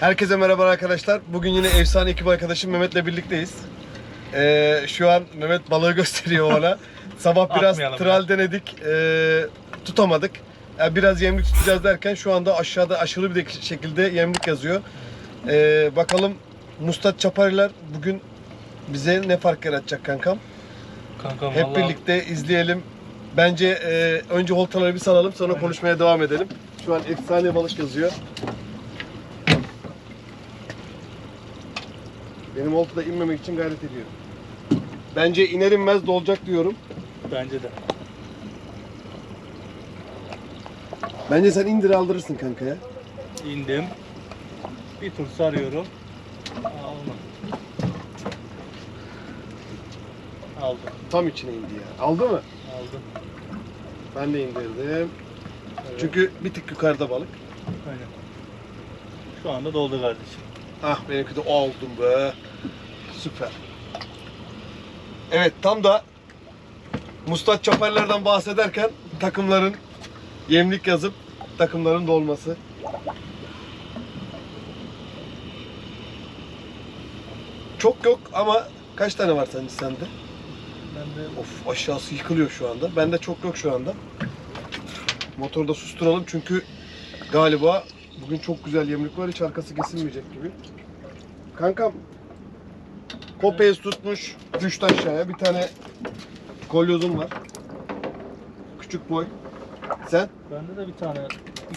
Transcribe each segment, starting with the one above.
Herkese merhaba arkadaşlar. Bugün yine efsane ekip arkadaşım Mehmet'le birlikteyiz. Ee, şu an Mehmet balığı gösteriyor bana. Sabah biraz Atmayalım tral denedik. ee, tutamadık. Yani biraz yemlik tutacağız derken şu anda aşağıda aşırı bir de şekilde yemlik yazıyor. Ee, bakalım Mustat Çapariler bugün bize ne fark yaratacak kankam? Kankam Hep vallahi birlikte izleyelim. Bence ee, önce oltaları bir salalım sonra Aynen. konuşmaya devam edelim. Şu an efsane balık yazıyor. Benim oltada inmemek için gayret ediyorum. Bence iner inmez dolacak diyorum. bence de. Bence sen indir aldırırsın kanka ya. İndim. Bir tur sarıyorum. Alma. Aldım. Tam içine indi ya. Aldı mı? Aldım. Ben de indirdim. Evet. Çünkü bir tık yukarıda balık. Aynen. Şu anda doldu kardeşim. Ah benimki de oldum be. Süper. Evet tam da Mustat Çaparlar'dan bahsederken takımların yemlik yazıp takımların dolması. Çok yok ama kaç tane var sence sende? Ben de Of aşağısı yıkılıyor şu anda. Bende çok yok şu anda. Motoru da susturalım çünkü galiba bugün çok güzel yemlik var. Hiç arkası kesilmeyecek gibi. Kankam Kopez tutmuş düştü aşağıya. Bir tane kolyozum var. Küçük boy. Sen? bende de bir tane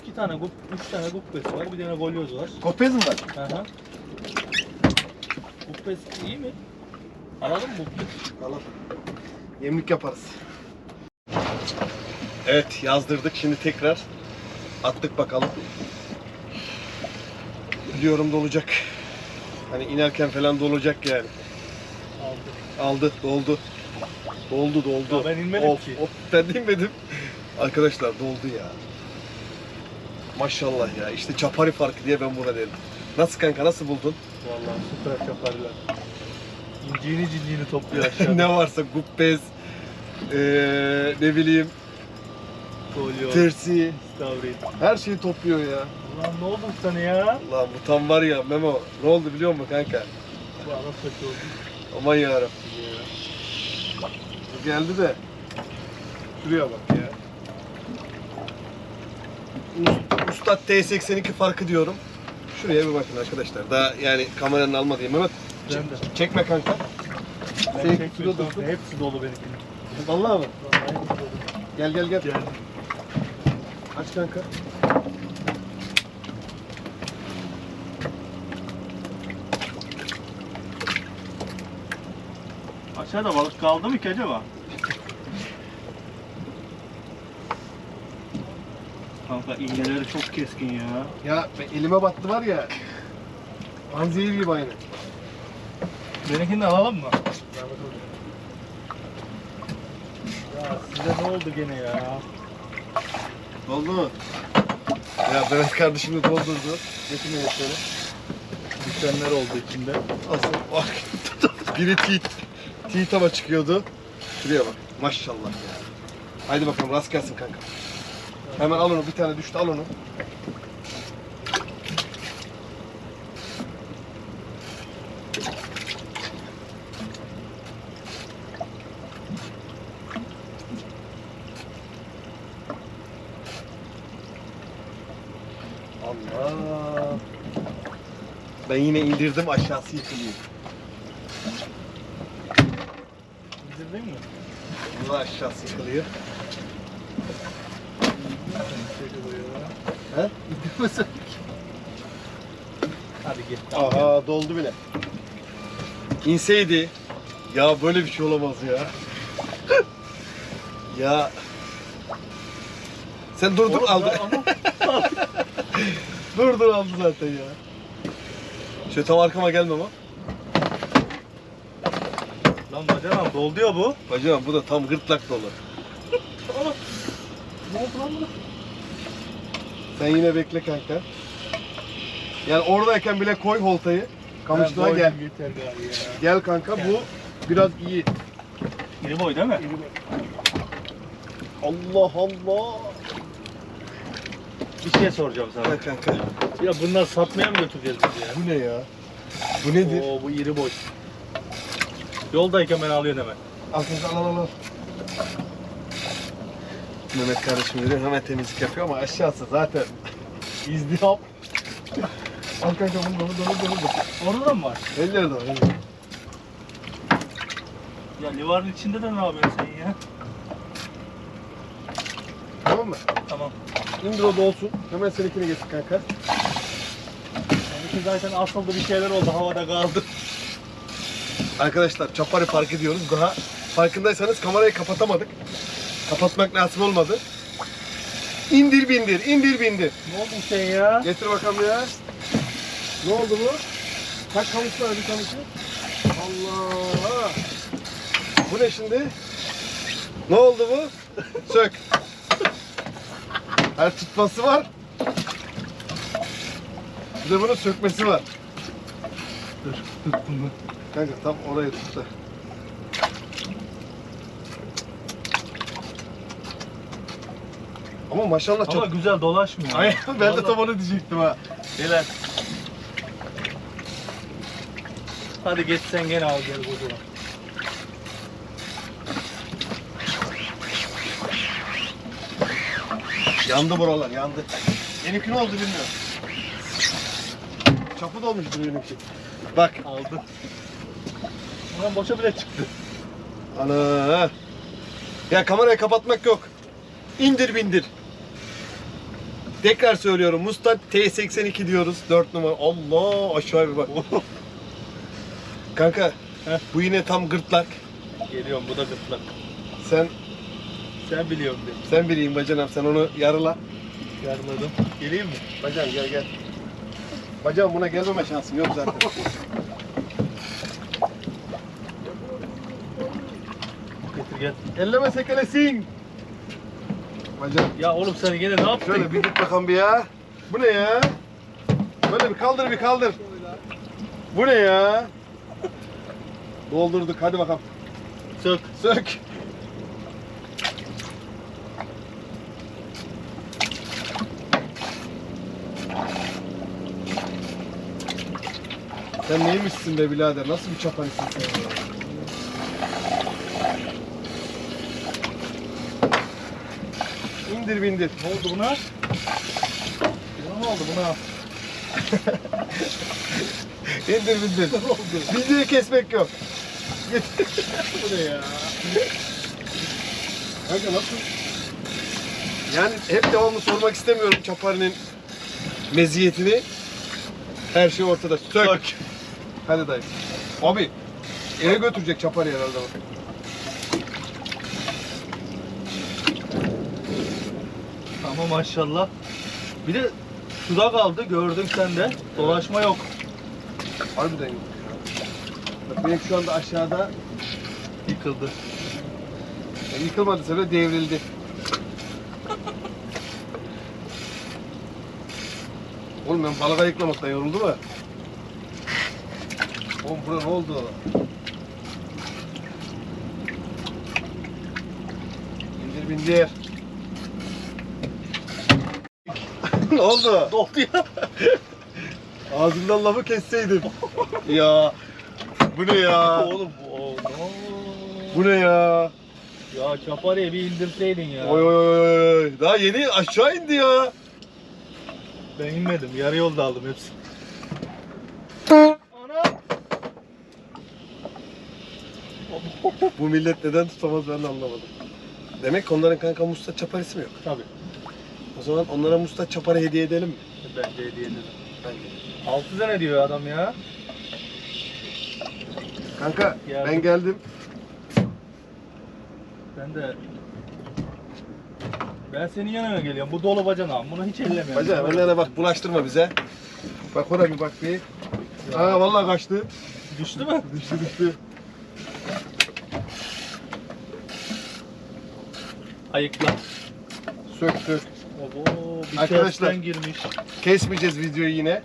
iki tane gup, üç tane guppes var. Bir tane golyoz var. Kopez mi var? Aha. Guppes iyi mi? Alalım mı guppes? Alalım. Yemlik yaparız. Evet yazdırdık şimdi tekrar. Attık bakalım. Biliyorum dolacak. Hani inerken falan dolacak yani. Aldı, doldu. Doldu, doldu. Ya ben inmedim of, ki. Of, ben de inmedim. Arkadaşlar doldu ya. Maşallah ya. İşte çapari farkı diye ben buna dedim. Nasıl kanka, nasıl buldun? Vallahi süper yaparlar. İnciğini cinciğini topluyor aşağıda. ne varsa gubbez, eee ne bileyim, Kolyo, tersi, istavrit. her şeyi topluyor ya. Ulan ne oldu sana ya? Ulan bu tam var ya Memo. Ne oldu biliyor musun kanka? Bu saçı oldu. Aman yarabbim ya. Bu geldi de. Şuraya bak ya. Ust- Ustad T82 farkı diyorum. Şuraya bir bakın arkadaşlar. Daha yani kameranın almadığı. Mehmet de. çekme kanka. Ben çekmiyorum. Hepsi dolu benimkinin. Vallahi mı? Vallahi. Gel gel gel. Geldim. Aç kanka. Aşağıda balık kaldı mı ki acaba? Kanka iğneleri çok keskin ya. Ya elime battı var ya. Anzehir gibi aynı. Benimkini de alalım mı? Ya size ne oldu gene ya? Oldu mu? Ya Mehmet kardeşim de doldurdu. Getir Mehmetleri. Düşenler oldu içinde. Asıl bak. Biri tit. Tit ama çıkıyordu. Şuraya bak. Maşallah ya. Haydi bakalım rast gelsin kanka. Hemen al onu. Bir tane düştü al onu. Allah. Ben yine indirdim aşağısı yıkılıyor. İndirdin mi? Allah aşağısı yıkılıyor. He? İndirmesen. Hadi git. Aha doldu bile. İnseydi. Ya böyle bir şey olamaz ya. ya. Sen dur dur Oğlum aldı. ya, ama- dur dur aldı zaten ya. Şöyle tam arkama gelme ama. Lan bacanam doldu ya bu. Bacım bu da tam gırtlak dolu. Ne oldu lan bu? Sen yine bekle kanka. Yani oradayken bile koy holtayı. Kamışlığa gel. Yeter ya. Gel kanka bu biraz iyi. İri boy değil mi? Allah Allah. Bir şey soracağım sana. Gel kanka. Ya bunlar satmaya mı götüreceğiz biz ya? Bu ne ya? Bu nedir? Oo bu iri boy. Yoldayken ben alıyorsun hemen. Al al al al. Mehmet kardeşim görüyor hemen temizlik yapıyor ama aşağısı zaten izdiham. al kanka bunu bunu bunu bunu. Orada da mı var? Elleri de var. elleri. Ya livarın içinde de ne yapıyorsun sen ya? Tamam mı? Tamam. İndir o dolsun. Hemen seninkini getir kanka. Benimki zaten asıldı bir şeyler oldu havada kaldı. Arkadaşlar Çapari Park ediyoruz. Daha farkındaysanız kamerayı kapatamadık. Kapatmak nasip olmadı. İndir bindir, indir bindir. Ne oldu sen ya? Getir bakalım ya. Ne oldu bu? Kaç kamış var bir kamışı? Allah! Bu ne şimdi? Ne oldu bu? Sök. Her tutması var. Bir de bunun sökmesi var. Dur, tut bunu. Kanka tam oraya tut da. Ama maşallah çok... Ama güzel dolaşmıyor. Ay, ben de tam onu diyecektim ha. Beyler. Hadi geç sen gene al gel burada. Yandı buralar, yandı. Benimki ne oldu bilmiyorum. Çapı dolmuştur benimki. Bak. Aldı. Ulan boşa bile çıktı. Ana. Ya kamerayı kapatmak yok. İndir bindir. Tekrar söylüyorum. Mustang T82 diyoruz. 4 numara. Allah aşağı bir bak. Kanka Heh. bu yine tam gırtlak. Geliyorum bu da gırtlak. Sen Sen biliyorum dedim. sen bileyim bacanam sen onu yarıla. Yarladım. Geleyim mi? Bacan gel gel. Bacan buna gelmeme şansım yok zaten. gel. Elleme sekelesin. Bacan Ya oğlum sen gene ne yaptın? şöyle bir git bakalım bir ya. Bu ne ya? Böyle bir kaldır bir kaldır. Bu ne ya? Doldurduk hadi bakalım. Sök. Sök. Sen neymişsin be birader? Nasıl bir çapaysın sen ya? İndir bindir. Ne oldu buna? Ne oldu buna? İndir bindir. Ne oldu? Bindiği kesmek yok. Bu ne ya? Kanka nasıl? Yani hep devamlı sormak istemiyorum Çapari'nin meziyetini. Her şey ortada. Sök. Sök. Hadi dayı. Abi eve götürecek Çapari herhalde Tamam maşallah. Bir de suda kaldı gördün sen de. Dolaşma yok. Harbiden yok. Bak benim şu anda aşağıda Yıkıldı. e, yıkılmadı sebeple devrildi. Oğlum ben balık ayıklamaktan yoruldum ha. Oğlum bura ne oldu? İndir bindir. Ne oldu? Doldu ya. Ağzımdan lafı kesseydim. ya. Bu ne ya? Oğlum bu o, no. Bu ne ya? Ya çapariye bir indirseydin ya. Oy oy oy oy oy. Daha yeni aşağı indi ya. Ben inmedim. Yarı yolda aldım hepsini. Ana. Bu millet neden tutamaz ben de anlamadım. Demek onların kanka Musta Çaparisi mi yok? Tabii. Zaman onlara Musta Çaparı hediye edelim mi? Bence hediye ederim. Bence. 6 sene diyor adam ya. Kanka Ya. ben geldim. Ben de ben senin yanına geliyorum. Bu dolu bacanağım. Bunu hiç ellemiyorum. Baca önlerine bak bulaştırma bize. Bak oraya bir bak bir. Aa vallahi kaçtı. Düştü mü? Düştü düştü. Ayıkla. Sök sök. Bir Arkadaşlar. girmiş. Kesmeyeceğiz videoyu yine.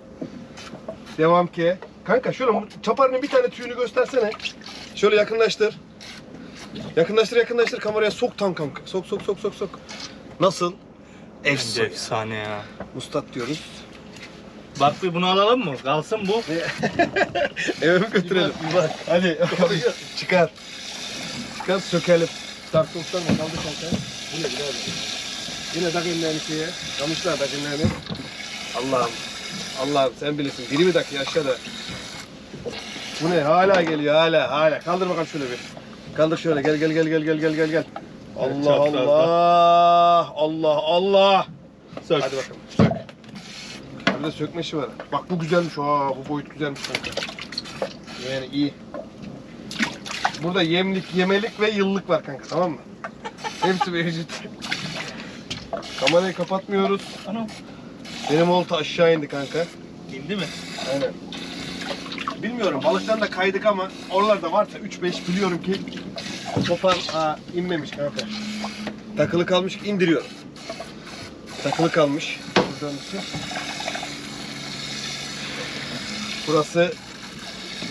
Devam ki. Kanka şöyle mu- çaparının bir tane tüyünü göstersene. Şöyle yakınlaştır. Yakınlaştır yakınlaştır kameraya sok tam kanka. Sok sok sok sok sok. Nasıl? Efsoy. Efsane ya. Mustat diyoruz. Bak bir bunu alalım mı? Kalsın bu. Eve mi götürelim? Bir bak. Hadi çıkar. Çıkar sökelim. Tartı uçlarma kaldı kanka. Bu ne birader? Yine tak ellerini şeye. Kamışlar tak ellerini. Allah'ım. Allah'ım sen bilirsin. Biri mi tak yaşa. Bu ne? Hala geliyor hala hala. Kaldır bakalım şöyle bir. Kaldır şöyle. Gel gel gel gel gel gel gel gel. Allah Çatlar da. Allah. Allah Allah. Sök. Hadi bakalım. Sök. Burada sökme işi var. Bak bu güzelmiş. Aa, bu boyut güzelmiş kanka. Yani iyi. Burada yemlik, yemelik ve yıllık var kanka tamam mı? Hepsi mevcut. Kamerayı kapatmıyoruz. Anam. Benim olta aşağı indi kanka. İndi mi? Aynen. Bilmiyorum balıktan da kaydık ama oralarda varsa 3-5 biliyorum ki kopan aa, inmemiş kanka. Takılı kalmış indiriyorum. Takılı kalmış. Buradan bir şey. Burası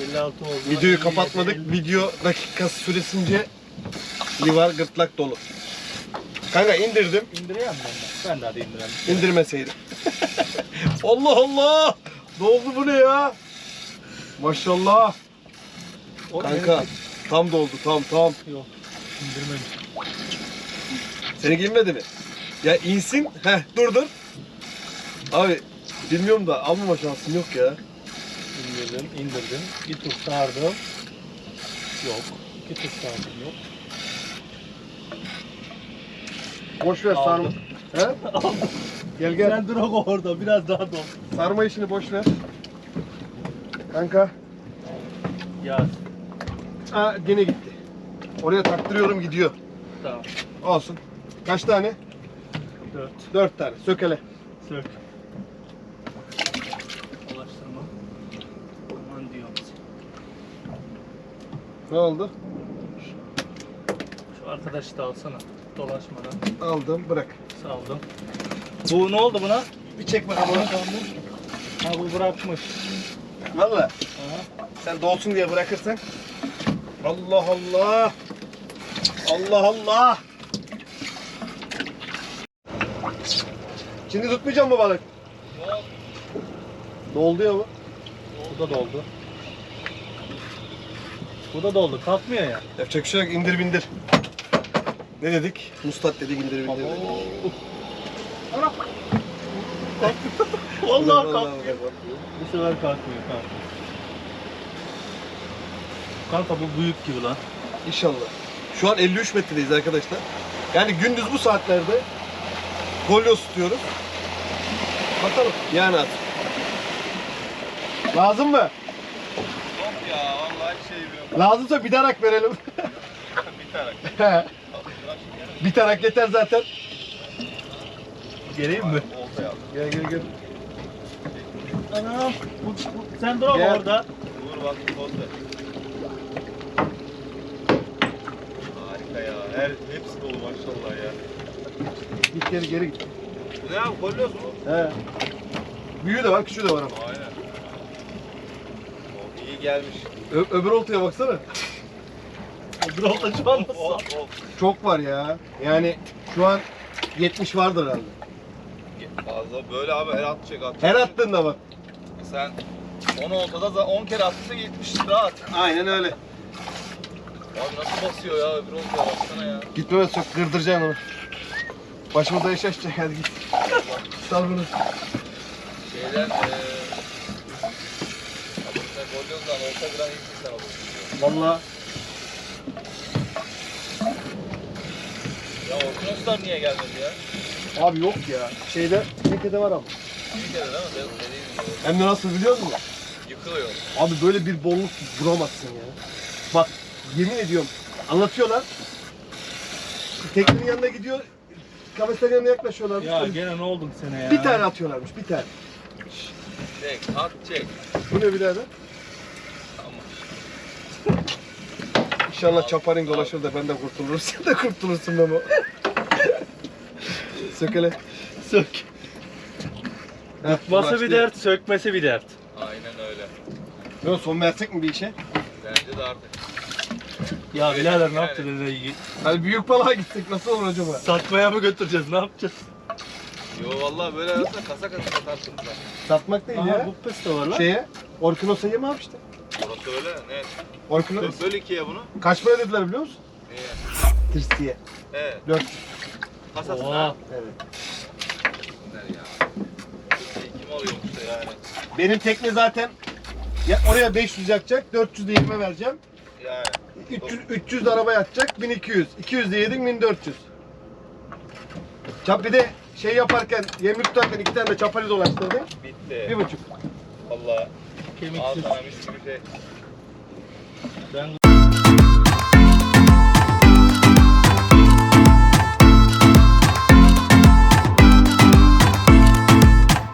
56 oldu. videoyu 57, kapatmadık. 50. Video dakikası süresince livar gırtlak dolu. Kanka indirdim. İndireyim ben de. Ben de hadi indirelim. İndirmeseydim. Allah Allah! Ne oldu bu ne ya? Maşallah. O Kanka tam doldu tam tam. Yok. İndirmemiş. Seni girmedi mi? Ya insin. Heh dur dur. Abi bilmiyorum da almama şansım yok ya. İndirdim, indirdim. Bir tur sardım. Yok. İki tur sardım yok. Boş ver sarma. He? Gel gel. Sen dur o orada biraz daha dol. Sarma işini boş ver. Kanka. Yaz. Aa gene gitti. Oraya taktırıyorum gidiyor. Tamam. Olsun. Kaç tane? Dört. Dört tane. Sök hele. Sök. Ulaştırma. Aman diyorum. Ne oldu? Şu arkadaşı da alsana. Dolaşmadan. Aldım bırak. Saldım. Bu ne oldu buna? Bir çek bakalım. Ha bu bırakmış. Valla. Sen dolsun diye bırakırsan. Allah Allah. Allah Allah. Şimdi tutmayacağım mı balık? Doldu ya bu. Bu da doldu. Bu da doldu. Kalkmıyor ya. Yapacak bir şey yok. İndir bindir. Ne dedik? Mustat dedik indir bindir. dedik. Vallahi kalkmıyor. Bu sefer kalkmıyor kanka. Kanka bu büyük gibi lan. İnşallah. Şu an 53 metredeyiz arkadaşlar. Yani gündüz bu saatlerde kolyoz tutuyoruz. Bakalım. Yani at. Lazım mı? Yok ya vallahi şey yok. Lazımsa bir tarak verelim. bir tane. Bir tarak yeter zaten. Geleyim mi? Gel gel gel. Anam. Bu, bu, sen dur ama Gel. orada. Dur bak olta. Harika ya. Her hepsi dolu maşallah ya. Git geri geri git. Bu ne abi kolyoz mu? He. Büyüğü de var, küçüğü de var ama. Aynen. O iyi gelmiş. Ö- öbür oltaya baksana. Dur orada şu an. Çok var ya. Yani şu an 70 vardır herhalde. Fazla böyle abi her atacak at. Her attığında bak. Sen 10 oltada 10 kere attıysa 70 rahat. Aynen öyle. Abi nasıl basıyor ya öbür oltaya baksana ya. Gitmeme çok kırdıracaksın onu. Başımıza iş açacak hadi git. Sal bunu. Şeyden eee... Sen kolyozdan olta gram iyi sen alırsın. Vallahi Ya Orkinoslar niye gelmedi ya? abi yok ya. Şeyde tekede var ama. Bir kere değil mi? Dediğim gibi. Hem de nasıl biliyor musun? Yıkılıyor. Abi böyle bir bolluk bulamazsın ya. Bak yemin ediyorum anlatıyorlar. Teknenin yanına gidiyor. Kafeslerin yanına yaklaşıyorlar. Ya gene ne oldun sene ya? bir tane atıyorlarmış bir tane. Çek, at çek. Bu ne birader? Tamam. İnşallah çaparın dolaşır da ben de kurtulurum. Sen de kurtulursun Memo. Sök hele. Sök. Heh, bir dert, sökmesi bir dert. Aynen öyle. Yok son versek mi bir işe? Bence de artık. Ya birader ne yapacağız? Hani büyük balığa gitsek nasıl olur acaba? Satmaya mı götüreceğiz? Ne yapacağız? Yo vallahi böyle arasında kasa kasa satarsın sen. Satmak değil Aha ya. bu pes de var lan. Şeye, Orkinos'a yeme abi işte. Orası öyle. Ne? Orkinos. Bö- Böl ikiye bunu. Kaç para dediler biliyor musun? Niye? Tirsiye. Evet. 4. Kasası ne? Evet. Bunlar ya. Kim alıyormuş da yani. Benim tekne zaten ya oraya 500 yakacak, 400 de yeme vereceğim. Yani. 300, 300 de araba yatacak, 1200. 200 de yedin, 1400. Çap bir de şey yaparken, yemlik tutarken iki tane de çapali dolaştırdım. Bitti. Bir buçuk. Valla. Al Kemiksiz. sana mis gibi şey. Ben